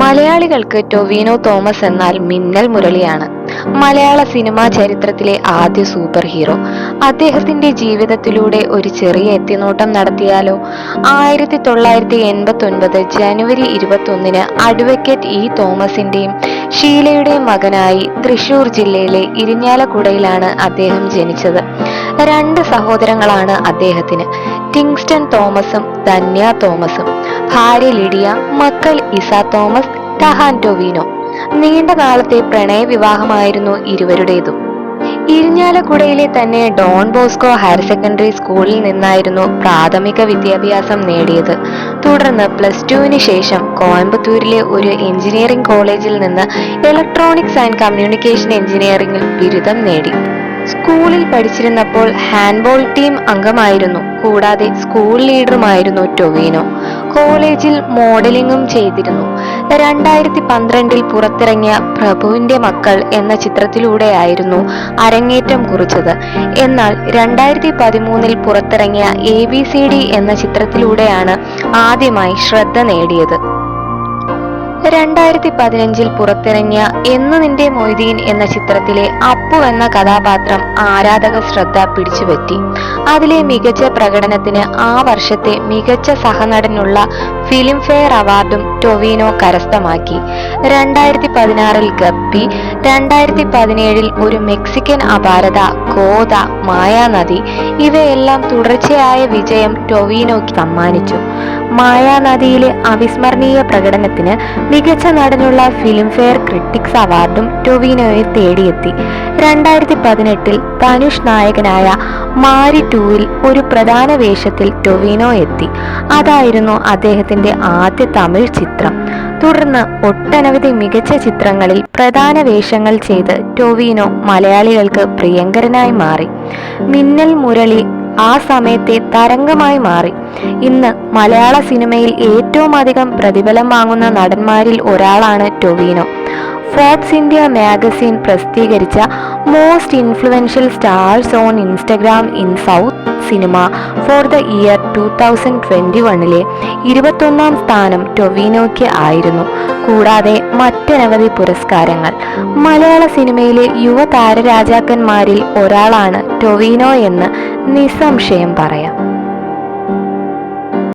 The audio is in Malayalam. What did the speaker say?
മലയാളികൾക്ക് ടൊവിനോ തോമസ് എന്നാൽ മിന്നൽ മുരളിയാണ്. മലയാള സിനിമാ ചരിത്രത്തിലെ ആദ്യ സൂപ്പർ ഹീറോ. അദ്ദേഹത്തിന്റെ ജീവിതത്തിലൂടെ ഒരു ചെറിയ എത്തിനോട്ടം നടത്തിയാലോ? ആയിരത്തി തൊള്ളായിരത്തി എൺപത്തി ഒൻപത് ജനുവരി ഇരുപത്തി ഒന്നിന് അഡ്വക്കേറ്റ് ഇ. തോമസിന്റെയും ഷീലയുടെയും മകനായി തൃശൂർ ജില്ലയിലെ ഇരിഞ്ഞാലക്കുടയിലാണ് അദ്ദേഹം ജനിച്ചത്. രണ്ട് സഹോദരങ്ങളാണ് അദ്ദേഹത്തിന്. ടിങ്സ്റ്റൺ തോമസും ധന്യ തോമസും. ഭാര്യ ലിഡിയ മക്കൾ ഇസ തോമസ് ടഹാൻ ടൊവീനോ. നീണ്ട കാലത്തെ പ്രണയ വിവാഹമായിരുന്നു ഇരുവരുടേതും. ഇരിഞ്ഞാലക്കുടയിലെ തന്നെ ഡോൺ ബോസ്കോ ഹയർ സെക്കൻഡറി സ്കൂളിൽ നിന്നായിരുന്നു പ്രാഥമിക വിദ്യാഭ്യാസം നേടിയത്. തുടർന്ന് പ്ലസ് ടുവിന് ശേഷം കോയമ്പത്തൂരിലെ ഒരു എഞ്ചിനീയറിംഗ് കോളേജിൽ നിന്ന് ഇലക്ട്രോണിക്സ് ആൻഡ് കമ്മ്യൂണിക്കേഷൻ എഞ്ചിനീയറിംഗിൽ ബിരുദം നേടി. സ്കൂളിൽ പഠിച്ചിരുന്നപ്പോൾ ഹാൻഡ്ബോൾ ടീം അംഗമായിരുന്നു. കൂടാതെ സ്കൂൾ ലീഡറുമായിരുന്നു ടൊവിനോ. കോളേജിൽ മോഡലിംഗും ചെയ്തിരുന്നു. രണ്ടായിരത്തി പന്ത്രണ്ടിൽ പുറത്തിറങ്ങിയ പ്രഭുവിന്റെ മക്കൾ എന്ന ചിത്രത്തിലൂടെയായിരുന്നു അരങ്ങേറ്റം കുറിച്ചത്. എന്നാൽ രണ്ടായിരത്തി പതിമൂന്നിൽ പുറത്തിറങ്ങിയ എ ബി സി ഡി എന്ന ചിത്രത്തിലൂടെയാണ് ആദ്യമായി ശ്രദ്ധ നേടിയത്. രണ്ടായിരത്തി പതിനഞ്ചിൽ പുറത്തിറങ്ങിയ എന്നു നിന്റെ മൊയ്തീൻ എന്ന ചിത്രത്തിലെ അപ്പു എന്ന കഥാപാത്രം ആരാധക ശ്രദ്ധ പിടിച്ചുപറ്റി. അതിലെ മികച്ച പ്രകടനത്തിന് ആ വർഷത്തെ മികച്ച സഹനടനുള്ള ഫിലിം ഫെയർ അവാർഡും ടൊവിനോ കരസ്ഥമാക്കി. രണ്ടായിരത്തി പതിനാറിൽ ഗപ്പി രണ്ടായിരത്തി പതിനേഴിൽ ഒരു മെക്സിക്കൻ അപാരത കോത മായാനദി ഇവയെല്ലാം തുടർച്ചയായ വിജയം ടൊവിനോയ്ക്ക് സമ്മാനിച്ചു. മായാനദിയിലെ അവിസ്മരണീയ പ്രകടനത്തിന് മികച്ച നടനുള്ള ഫിലിംഫെയർ ക്രിട്ടിക്സ് അവാർഡും ടൊവിനോയെ തേടിയെത്തി. രണ്ടായിരത്തി പതിനെട്ടിൽ ധനുഷ് നായകനായ മാരി ടൂവിൽ ഒരു പ്രധാന വേഷത്തിൽ ടൊവിനോ എത്തി. അതായിരുന്നു അദ്ദേഹത്തിന്റെ ആദ്യ തമിഴ് ചിത്രം. തുടർന്ന് ഒട്ടനവധി മികച്ച ചിത്രങ്ങളിൽ പ്രധാന വേഷങ്ങൾ ചെയ്ത് ടൊവിനോ മലയാളികൾക്ക് പ്രിയങ്കരനായി മാറി. മിന്നൽ മുരളി ആ സമയത്തെ തരംഗമായി മാറി. ഇന്ന് മലയാള സിനിമയിൽ ഏറ്റവും അധികം പ്രതിഫലം വാങ്ങുന്ന നടന്മാരിൽ ഒരാളാണ് ടൊവിനോ. ഫോർബ്സ് ഇന്ത്യ മാഗസിൻ പ്രസിദ്ധീകരിച്ച most influential stars on Instagram in south cinema for the year two thousand twenty വണ്ണിലെ ഇരുപത്തൊന്നാം സ്ഥാനം ടൊവിനോയ്ക്ക് ആയിരുന്നു. കൂടാതെ മറ്റനവധി പുരസ്കാരങ്ങൾ. മലയാള സിനിമയിലെ യുവ താരരാജാക്കന്മാരിൽ ഒരാളാണ് ടൊവിനോ എന്ന് നിസ്സംശയം പറയാം.